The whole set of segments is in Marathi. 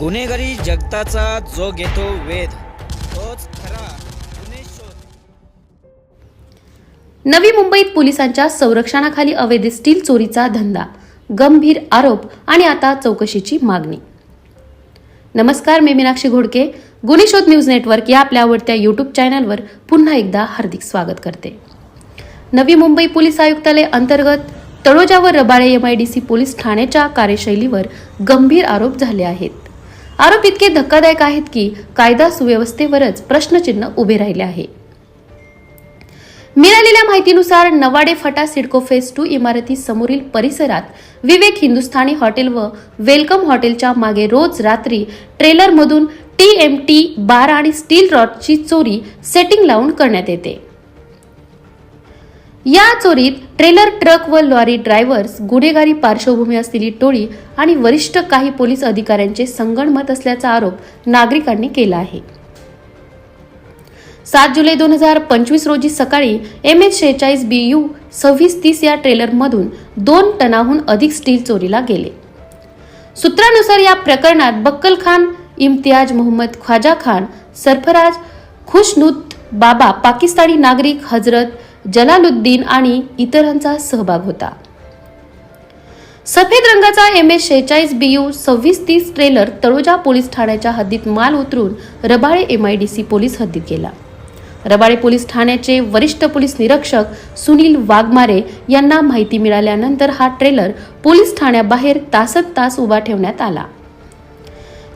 गुन्हेगारी जगताचा जो घेतो वेध तोच खरा नवी मुंबईत पोलिसांच्या संरक्षणाखाली अवैध स्टील चोरीचा धंदा गंभीर आरोप आणि आता चौकशीची मागणी. नमस्कार मी मीनाक्षी घोडके. गुन्हे शोध न्यूज नेटवर्क या आपल्या आवडत्या युट्यूब चॅनलवर पुन्हा एकदा हार्दिक स्वागत करते. नवी मुंबई पोलीस आयुक्तालय अंतर्गत तळोजा व रबाळे एमआयडीसी पोलीस ठाण्याच्या कार्यशैलीवर गंभीर आरोप झाले आहेत. आरोप इतके धक्कादायक आहेत की कायदा सुव्यवस्थेवरच प्रश्नचिन्ह उभे राहिले आहे. मिळालेल्या माहितीनुसार नवाडे फटा सिडको फेस टू इमारती समोरील परिसरात विवेक हिंदुस्थानी हॉटेल व वेलकम हॉटेलच्या मागे रोज रात्री ट्रेलरमधून टी एम टी बार आणि स्टील रॉडची चोरी सेटिंग लावून करण्यात येते. या चोरीत ट्रेलर ट्रक व लॉरी ड्रायव्हर्स गुन्हेगारी पार्श्वभूमी असलेली टोळी आणि वरिष्ठ काही पोलीस अधिकाऱ्यांचे संगणमत असल्याचा आरोप नागरिकांनी केला आहे. सात जुलै दोन हजार पंचवीस रोजी सकाळी एम एच शेहेचाळीस बी यू सव्वीस तीस या ट्रेलरमधून दोन टनाहून अधिक स्टील चोरीला गेले. सूत्रानुसार या प्रकरणात बक्कल खान इम्तियाज मोहम्मद ख्वाजा खान सरफराज खुशनुत बाबा पाकिस्तानी नागरिक हजरत जलालुद्दीन आणि इतरांचा सहभाग होता. सफेद रंगाचा एम एस शेहेचाळीस बी यू सव्वीस तीस ट्रेलर तळोजा पोलीस ठाण्याच्या हद्दीत माल उतरून Rabale M I D C police हद्दीत गेला. रबाळे पोलीस ठाण्याचे वरिष्ठ पोलीस निरीक्षक सुनील वाघमारे यांना माहिती मिळाल्यानंतर हा ट्रेलर पोलीस ठाण्याबाहेर तासत तास उभा ठेवण्यात आला.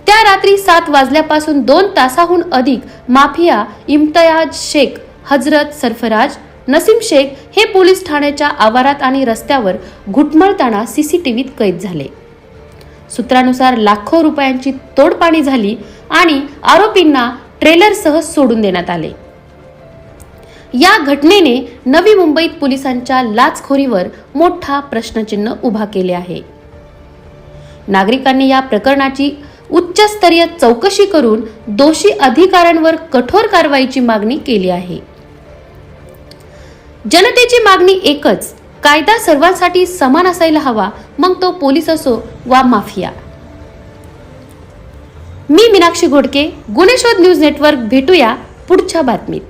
त्या रात्री सात वाजल्यापासून दोन तासाहून अधिक माफिया इम्तयाज शेख हजरत सरफराज नसीम शेख हे पोलीस ठाण्याच्या आवारात आणि रस्त्यावर घुटमळताना सीसीटीव्हीत कैद झाले. सूत्रानुसार लाखो रुपयांची तोडपाणी झाली आणि आरोपींना ट्रेलरसह सोडून देण्यात आले. या घटनेने नवी मुंबईत पोलिसांच्या लाचखोरीवर मोठा प्रश्नचिन्ह उभा केले आहे. नागरिकांनी या प्रकरणाची उच्चस्तरीय चौकशी करून दोषी अधिकाऱ्यांवर कठोर कारवाईची मागणी केली आहे. जनतेची मागणी एकच कायदा सर्वांसाठी समान असायला हवा मग तो पोलीस असो वा माफिया. मी मीनाक्षी घोडके गुन्हे शोध न्यूज नेटवर्क भेटूया पुढच्या बातमीत.